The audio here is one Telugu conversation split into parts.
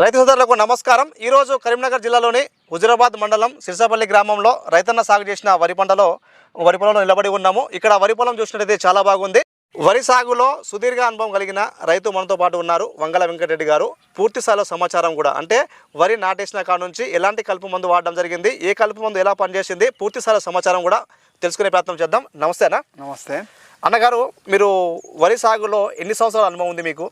రైతు సోదరులకు నమస్కారం. ఈరోజు కరీంనగర్ జిల్లాలోని హుజురాబాద్ మండలం సిరిసాపల్లి గ్రామంలో రైతన్న సాగు చేసిన వరి పంటలో వరి పొలంలో నిలబడి ఉన్నాము. ఇక్కడ వరి పొలం చూసినట్టయితే చాలా బాగుంది. వరి సాగులో సుదీర్ఘ అనుభవం కలిగిన రైతు మనతో పాటు ఉన్నారు వంగల వెంకటరెడ్డి గారు. పూర్తి స్థాయిలో సమాచారం కూడా. అంటే వరి నాటేసిన కాడ నుంచి ఎలాంటి కలుపు మందు వాడడం జరిగింది ఏ కలుపు మందు ఎలా పనిచేసింది పూర్తి స్థాయిలో సమాచారం కూడా తెలుసుకునే ప్రయత్నం చేద్దాం. నమస్తేనా నమస్తే. అన్నగారు మీరు వరి సాగులో ఎన్ని సంవత్సరాల అనుభవం ఉంది మీకు?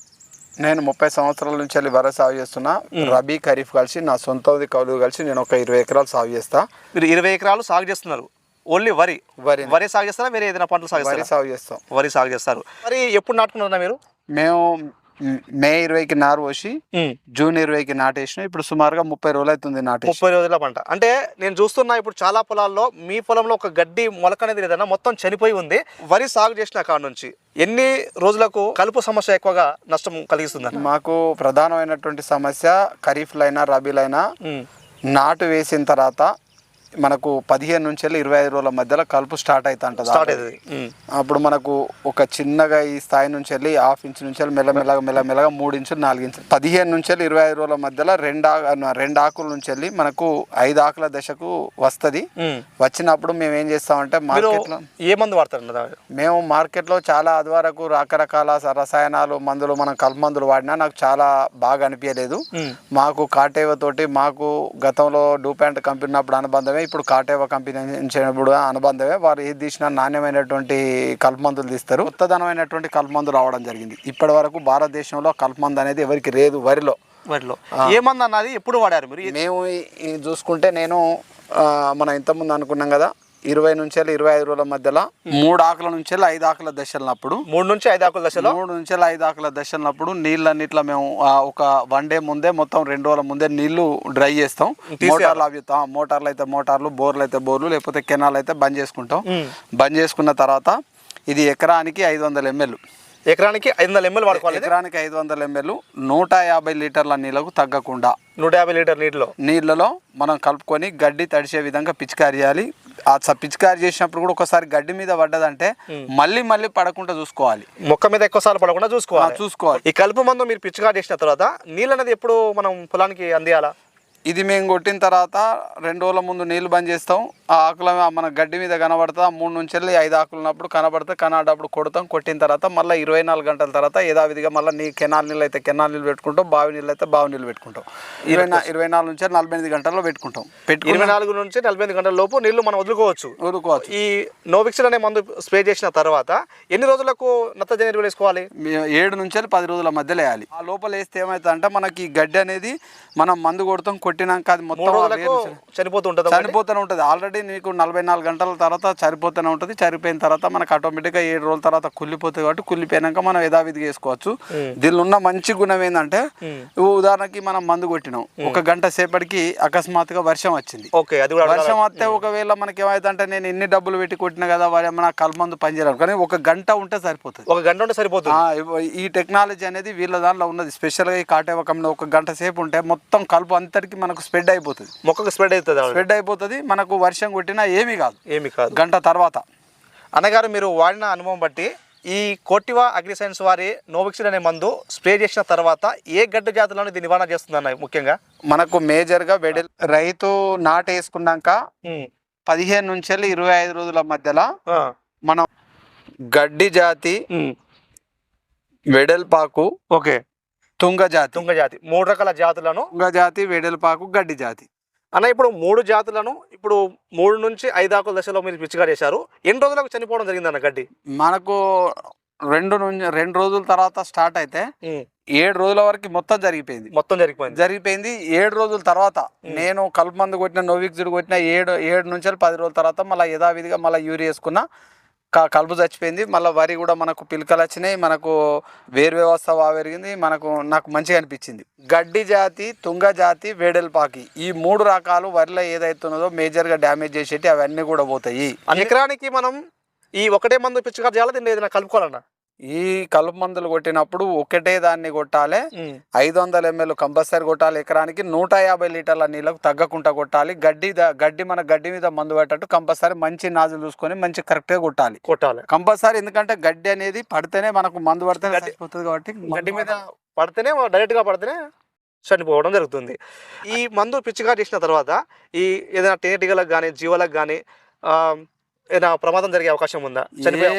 నేను ముప్పై సంవత్సరాల నుంచి వెళ్ళి వర సాగు చేస్తున్నా. రబీ ఖరీఫ్ కలిసి నా సొంతది కౌలు కలిసి నేను ఒక ఇరవై ఎకరాలు సాగు చేస్తా. మీరు ఇరవై ఎకరాలు సాగు చేస్తున్నారు. ఓన్లీ వరి? వరి. వరి సాగు చేస్తారా? వేరే ఏదైనా పంటలు సాగు వరి సాగు చేస్తాం. వరి సాగు చేస్తారు. మరి ఎప్పుడు నాటుకున్నారా మీరు? మేము మ్, ఇరవైకి నారు పోసి జూన్ ఇరవైకి నాటేసిన. ఇప్పుడు సుమారుగా ముప్పై రోజులు అవుతుంది నాటేసి. ముప్పై రోజుల పంట. అంటే నేను చూస్తున్నా ఇప్పుడు చాలా పొలాల్లో మీ పొలంలో ఒక గడ్డి మొలక అనేది లేదన్నా మొత్తం చనిపోయి ఉంది. వరి సాగు చేసిన కాడ నుంచి ఎన్ని రోజులకు కలుపు సమస్య ఎక్కువగా నష్టం కలిగిస్తుందన్న మాకు ప్రధానమైనటువంటి సమస్య ఖరీఫ్లైనా రబీలైనా నాటు వేసిన తర్వాత మనకు పదిహేను నుంచి వెళ్ళి ఇరవై ఐదు రోజుల మధ్యలో కలుపు స్టార్ట్ అవుతుంది ఉమ్. అప్పుడు మనకు ఒక చిన్నగా ఈ స్థాయి నుంచి వెళ్ళి హాఫ్ ఇంచ్ నుంచి వెళ్ళి మెల్లమెల్లగా మెల్లమెల్లగా మూడు ఇంచులు నాలుగు ఇంచులు పదిహేను నుంచి వెళ్ళి ఇరవై ఐదు రోజుల మధ్యలో రెండు రెండు ఆకుల నుంచి వెళ్ళి మనకు ఐదు ఆకుల దశకు వస్తుంది. వచ్చినప్పుడు మేము ఏం చేస్తామంటే మీరు మార్కెట్లో ఏ మందు వాడతారన్న దాని? మేము మార్కెట్లో చాలా అది వరకు రకరకాల రసాయనాలు మందులు మనం కలుపు మందులు వాడినా నాకు చాలా బాగా అనిపించలేదు. మాకు కాటేవ తోటి మాకు గతంలో డూప్యాంట్ కంపెనీ ఉన్నప్పుడు అనుబంధమే ఇప్పుడు కాటేవ కంపెనీ నుంచినప్పుడు అనుబంధమే. వారు ఏది తీసినా నాణ్యమైనటువంటి కలుపు మందులు తీస్తారు. కొత్తదనమైనటువంటి కలుపు మందులు రావడం జరిగింది. ఇప్పటి వరకు భారతదేశంలో కలుపు మందు అనేది ఎవరికి లేదు. వరిలో. వాటిలో ఏ మందు అన్నది ఎప్పుడు వాడారు మీరు? మేము చూసుకుంటే నేను మనం ఇంతకుముందు అనుకున్నాం కదా ఇరవై నుంచి ఇరవై ఐదు రోజుల మధ్యలో మూడు ఆకుల నుంచి వెళ్ళి ఐదు ఆకుల దశలప్పుడు మూడు నుంచి ఐదు ఆకుల దశలో? మూడు నుంచి వెళ్ళి ఐదు ఆకుల దశలప్పుడు నీళ్ళన్నిట్లో మేము ఒక వన్ డే ముందే మొత్తం రెండు రోజుల ముందే నీళ్ళు డ్రై చేస్తాం. మోటార్లు అవి మోటార్లు అయితే మోటార్లు బోర్లు అయితే బోర్లు లేకపోతే కెనాల్ అయితే బంద్ చేసుకుంటాం. బంద్ చేసుకున్న తర్వాత ఇది ఎకరానికి ఐదు వందల ఎంఎల్. ఎకరానికి ఐదు వందల ఎంఎల్ వాడుకోవాలి? ఎకరానికి ఐదు వందల ఎంఎల్ నూట యాభై లీటర్ల నీళ్ళకు తగ్గకుండా నూట యాభై లీటర్ నీటిలో? నీళ్ళలో మనం కలుపుకొని గడ్డి తడిసే విధంగా పిచికారి చేయాలి. ఆ పిచికారి చేసినప్పుడు కూడా ఒకసారి గడ్డి మీద పడ్డదంటే మళ్ళీ మళ్ళీ పడకుండా చూసుకోవాలి. మొక్క మీద ఎక్కువ సార్లు పడకుండా చూసుకోవాలి. చూసుకోవాలి. ఈ కలుపు మందు మీరు పిచ్చిగా చేసిన తర్వాత నీళ్ళు అనేది ఎప్పుడు మనం పొలానికి అందియాలా? ఇది మేము కొట్టిన తర్వాత రెండు రోజుల ముందు నీళ్ళు బంద్ చేస్తాం. ఆ ఆకుల మన గడ్డి మీద కనబడతా మూడు నుంచి వెళ్ళి ఐదు ఆకులు ఉన్నప్పుడు కనబడితే కనబడప్పుడు కొడతాం. కొట్టిన తర్వాత మళ్ళీ ఇరవై నాలుగు గంటల తర్వాత యథావిధిగా మళ్ళీ నీ కెనాల్ నీళ్ళు అయితే కెనాల్ నీళ్ళు పెట్టుకుంటాం బావి నీళ్ళు అయితే బావి నీళ్ళు పెట్టుకుంటాం. ఇరవై ఇరవై నాలుగు నుంచి నలభై ఎనిమిది గంటల్లో పెట్టుకుంటాం. ఇరవై నాలుగు నుంచి నలభై ఎనిమిది గంటల లోపు నీళ్ళు మనం వదులుకోవచ్చు. ఊరుకోవచ్చు ఈ నోవిక్సిల్ అనే మందు స్ప్రే చేసిన తర్వాత ఎన్ని రోజులకు నత్తజని ఎరువులు వేసుకోవాలి? ఏడు నుంచి పది రోజుల మధ్యలో వేయాలి. ఆ లోపల వేస్తే ఏమవుతుందంటే మనకి గడ్డి అనేది మనం మందు కొడతాం కొట్టినాక అది మొత్తం మూడు ఆ రోజులకు వేరు నుంచి- చనిపోతూ ఉంటుంది చనిపోతూనే ఉంటుంది. ఆల్రెడీ నీకు నలభై నాలుగు గంటల తర్వాత చనిపోతూనే ఉంటుంది. చనిపోయిన తర్వాత మనకు ఆటోమేటిక్గా ఏడు రోజుల తర్వాత కుళ్ళిపోతుంది కాబట్టి కుళ్ళిపోయినాక మనం యథావిధిగా వేసుకోవచ్చు. దీనిలో ఉన్న మంచి గుణం ఏంటంటే ఉదాహరణకి మనం మందు కొట్టినాం. ఒక గంట సేపటికి అకస్మాత్తుగా వర్షం వచ్చింది. ఓకే అది వర్షం వస్తే ఒకవేళ మనకి ఏమైందంటే నేను ఎన్ని డబ్బులు పెట్టి కొట్టినా కదా వారి మన కలమందు పనిచేయడం కానీ ఒక గంట ఉంటే సరిపోతుంది. ఒక గంట ఉంటే సరిపోతుంది. ఈ టెక్నాలజీ అనేది వీళ్ళ దాంట్లో ఉన్నది. స్పెషల్గా ఈ కంపెనీ ఒక గంట సేపు ఉంటే మొత్తం కలుపు అంతటికి మనకు స్ప్రెడ్ అయిపోతుంది. మొక్కకు స్ప్రెడ్ అవుతుంది. స్ప్రెడ్ అయిపోతుంది మనకు వర్షం కొట్టినా ఏమీ కాదు. ఏమి కాదు. గంట తర్వాత. అన్నగారు మీరు వాడిన అనుభవం బట్టి ఈ కోటివా అగ్రి సైన్స్ వారి నోవిక్సిల్ అనే మందు స్ప్రే చేసిన తర్వాత ఏ గడ్డ జాతులను ఇది నివారణ చేస్తుంది అన్న ముఖ్యంగా? మనకు మేజర్గా వెడల్ రైతు నాటేసుకున్నాక పదిహేను నుంచి వెళ్ళి ఇరవై ఐదు రోజుల మధ్యలో. మనం గడ్డి జాతి వెడల్పాకు ఓకే. తుంగ జాతి తుంగ జాతి మూడు రకాల జాతులను తుంగ జాతి వెడల్పాకు గడ్డి జాతి. అన్న ఇప్పుడు మూడు జాతులను ఇప్పుడు మూడు నుంచి ఐదు ఆకుల దశలో మీరు పిచ్చిగా చేశారు. ఎన్ని రోజులకు చనిపోవడం జరిగింది అన్న గడ్డి? మనకు రెండు నుంచి రెండు రోజుల తర్వాత స్టార్ట్ అయితే ఏడు రోజుల వరకు మొత్తం జరిగిపోయింది. మొత్తం జరిగిపోయింది. జరిగిపోయింది ఏడు రోజుల తర్వాత. నేను కలుపు మందు కొట్టిన నోవిక్సిడ్ కొట్టిన ఏడు ఏడు నుంచి పది రోజుల తర్వాత మళ్ళీ యథావిధిగా మళ్ళీ యూరియా వేసుకున్న. కలుపు చచ్చిపోయింది. మళ్ళీ వరి కూడా మనకు పిలకలు వచ్చినాయి. మనకు వేరు వ్యవస్థ బాగా పెరిగింది. మనకు నాకు మంచిగా అనిపించింది. గడ్డి జాతి తుంగ జాతి వేడెల్పాకి ఈ మూడు రకాలు వరిలో ఏదైతున్నదో మేజర్గా డ్యామేజ్ చేసేటి అవన్నీ కూడా పోతాయి. అన్ని ఎకరానికి మనం ఈ ఒకటే మందు పిచ్చిగా చేయాలి? దీన్ని ఏదైనా కలుపుకోవాలన్నా? ఈ కలుపు మందులు కొట్టినప్పుడు ఒకటే దాన్ని కొట్టాలి ఐదు వందల ఎంఎల్ కంపల్సరీ కొట్టాలి ఎకరానికి నూట యాభై లీటర్ల నీళ్ళకు తగ్గకుండా కొట్టాలి గడ్డి గడ్డి మన గడ్డి మీద మందు పెట్టట్టు కంపల్సరీ మంచి నాజులు చూసుకొని మంచి కరెక్ట్గా కొట్టాలి కొట్టాలి కంపల్సరీ ఎందుకంటే గడ్డి అనేది పడితేనే మనకు మందు చచ్చిపోతుంది కాబట్టి గడ్డి మీద పడితేనే డైరెక్ట్గా పడితేనే చనిపోవడం జరుగుతుంది ఈ మందు పిచ్చిగా చేసిన తర్వాత ఈ ఏదైనా తేనెటీగలకు కానీ జీవాలకు కానీ ఏదైనా ప్రమాదం జరిగే అవకాశం ఉందా?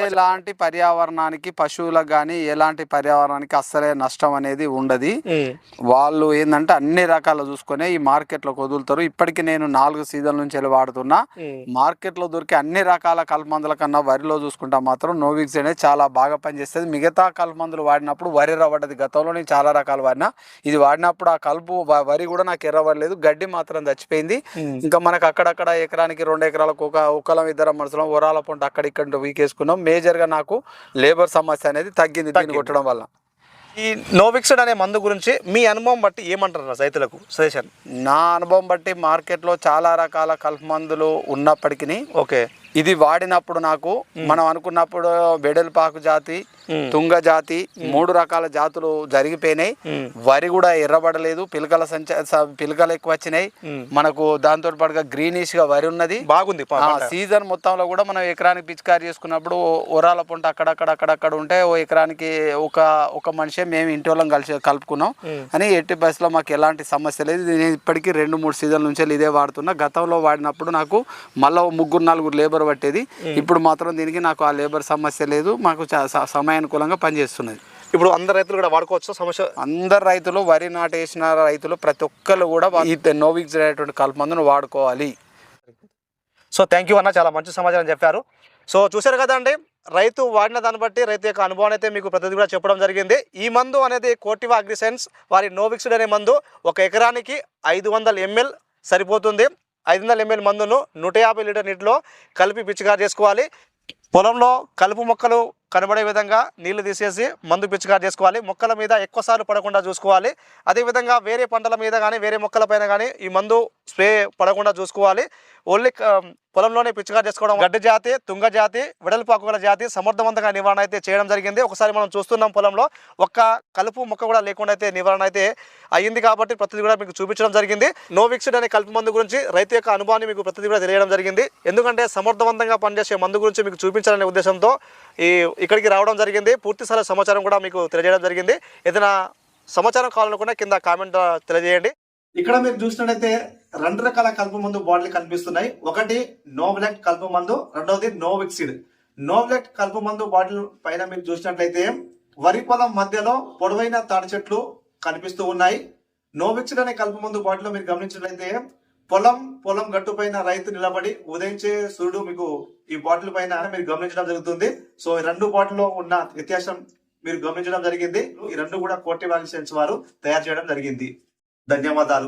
ఎలాంటి పర్యావరణానికి పశువులకు కానీ ఎలాంటి పర్యావరణానికి అస్సలే నష్టం అనేది ఉండదు. వాళ్ళు ఏంటంటే అన్ని రకాలు చూసుకొని ఈ మార్కెట్లోకి వదులుతారు ఇప్పటికి నేను నాలుగు సీజన్ల నుంచి వెళ్ళి వాడుతున్నా. మార్కెట్లో దొరికే అన్ని రకాల కలుమందుల కన్నా వరిలో చూసుకుంటా మాత్రం నోవిక్స్ అనేది చాలా బాగా పనిచేస్తుంది. మిగతా కలుమందులు వాడినప్పుడు వరి రవ్వడది గతంలో నేను చాలా రకాలు వాడినా. ఇది వాడినప్పుడు ఆ కలుపు వరి కూడా నాకు ఎర్రవడలేదు. గడ్డి మాత్రం చచ్చిపోయింది. ఇంకా మనకు అక్కడక్కడ ఎకరానికి రెండు ఎకరాలకు ఒక ఒకలం ఇద్దరం మనుషులం వరాల పంట అక్కడ ఇక్కడ వీకేసుకున్నాం. మేజర్గా నాకు లేబర్ సమస్య అనేది తగ్గింది దీన్ని. కొట్టడం వల్ల. ఈ నోవిక్సిడ్ అనే మందు గురించి మీ అనుభవం బట్టి ఏమంటారు రైతులకు సజెషన్? నా అనుభవం బట్టి మార్కెట్లో చాలా రకాల కలుపు మందులు ఉన్నప్పటికీ ఓకే. ఇది వాడినప్పుడు నాకు మనం అనుకున్నప్పుడు వెడల్పాకు జాతి తుంగ జాతి మూడు రకాల జాతులు జరిగిపోయినాయి. వరి కూడా ఎర్రబడలేదు పిలకల సంచ పిలకలు ఎక్కువ వచ్చినాయి. మనకు దాంతో పాటుగా గ్రీనిష్గా వరి ఉన్నది. బాగుంది. సీజన్ మొత్తంలో కూడా మనం ఎకరానికి పిచికారి చేసుకున్నప్పుడు ఒరాల పంట అక్కడక్కడ అక్కడక్కడ ఉంటే ఓ ఎకరానికి ఒక ఒక మనిషి మేము ఇంటి వాళ్ళం కలిసి కలుపుకున్నాం. అని ఎట్టి బస్సులో మాకు ఎలాంటి సమస్య లేదు. నేను ఇప్పటికీ రెండు మూడు సీజన్ల నుంచి ఇదే వాడుతున్నా. గతంలో వాడినప్పుడు నాకు మళ్ళీ ముగ్గురు నలుగురు లేబర్ పట్టేది. ఇప్పుడు మాత్రం దీనికి నాకు ఆ లేబర్ సమస్య లేదు. మాకు చా- స- సమయానుకూలంగా పనిచేస్తున్నది. ఇప్పుడు అందరు రైతులు కూడా వాడుకోవచ్చు? సమస్య అందరు రైతులు వరి నాటేసిన రైతులు ప్రతి ఒక్కరు కూడా ఈ నోవిక్స్ అనేటువంటి కలుపు మందును వాడుకోవాలి. సో థ్యాంక్ యూ అన్న చాలా మంచి సమాచారం చెప్పారు. సో చూశారు కదండి రైతు వాడిన దాన్ని బట్టి రైతు యొక్క అనుభవం అయితే మీకు ప్రతిదీ కూడా చెప్పడం జరిగింది. ఈ మందు అనేది కోటివా అగ్రిసెన్స్ వారి నోవిక్సిడ్ అనే మందు ఒక ఎకరానికి ఐదు వందల ఎంఎల్ సరిపోతుంది. ఐదు వందల ఎంఎల్ మందును నూట యాభై లీటర్ నీటిలో కలిపి పిచికారి చేసుకోవాలి. పొలంలో కలుపు మొక్కలు కనబడే విధంగా నీళ్ళు తీసేసి మందు పిచ్చుకారు చేసుకోవాలి. మొక్కల మీద ఎక్కువసార్లు పడకుండా చూసుకోవాలి. అదేవిధంగా వేరే పంటల మీద కానీ వేరే మొక్కల పైన కానీ ఈ మందు స్ప్రే పడకుండా చూసుకోవాలి. ఓన్లీ పొలంలోనే పిచికారి చేసుకోవడం గడ్డి జాతి తుంగ జాతి వెడల్పాకు గల జాతి సమర్థవంతంగా నివారణ అయితే చేయడం జరిగింది. ఒకసారి మనం చూస్తున్నాం పొలంలో ఒక్క కలుపు మొక్క కూడా లేకుండా అయితే నివారణ అయితే అయ్యింది కాబట్టి ప్రతిదీ కూడా మీకు చూపించడం జరిగింది. నోవిక్సిడ్ అనే కలుపు మందు గురించి రైతు యొక్క అనుభవాన్ని మీకు ప్రతిదీ కూడా తెలియడం జరిగింది. ఎందుకంటే సమర్థవంతంగా పనిచేసే మందు గురించి మీకు చూపించాలనే ఉద్దేశంతో ఈ ఇక్కడికి రావడం జరిగింది. పూర్తి స్థాయి సమాచారం కూడా మీకు తెలియజేయడం జరిగింది. ఏదైనా సమాచారం కావాలనుకున్నా కింద కామెంట్ తెలియజేయండి. ఇక్కడ మీరు చూసినట్టయితే రెండు రకాల కలుపు మందు బాటిల్ కనిపిస్తున్నాయి. ఒకటి నోవ్లెట్ కలుపు మందు రెండవది నోవిక్సిడ్ నోవ్లెట్ కలుపు మందు బాటిల్ పైన మీరు చూసినట్లయితే వరి పొలం మధ్యలో పొడవైన తాడి చెట్లు కనిపిస్తూ ఉన్నాయి. నోవిక్సిడ్ అనే కలుపు మందు బాటిల్ మీరు గమనించినట్లయితే పొలం పొలం గట్టు పైన రైతు నిలబడి ఉదయించే సూర్యుడు మీకు ఈ బాటిల్ పైన మీరు గమనించడం జరుగుతుంది. సో ఈ రెండు బాటిల్లో ఉన్న వ్యత్యాసం మీరు గమనించడం జరిగింది. ఈ రెండు కూడా కోటి వాల్యూషన్స్ వారు తయారు చేయడం జరిగింది. ధన్యవాదాలు.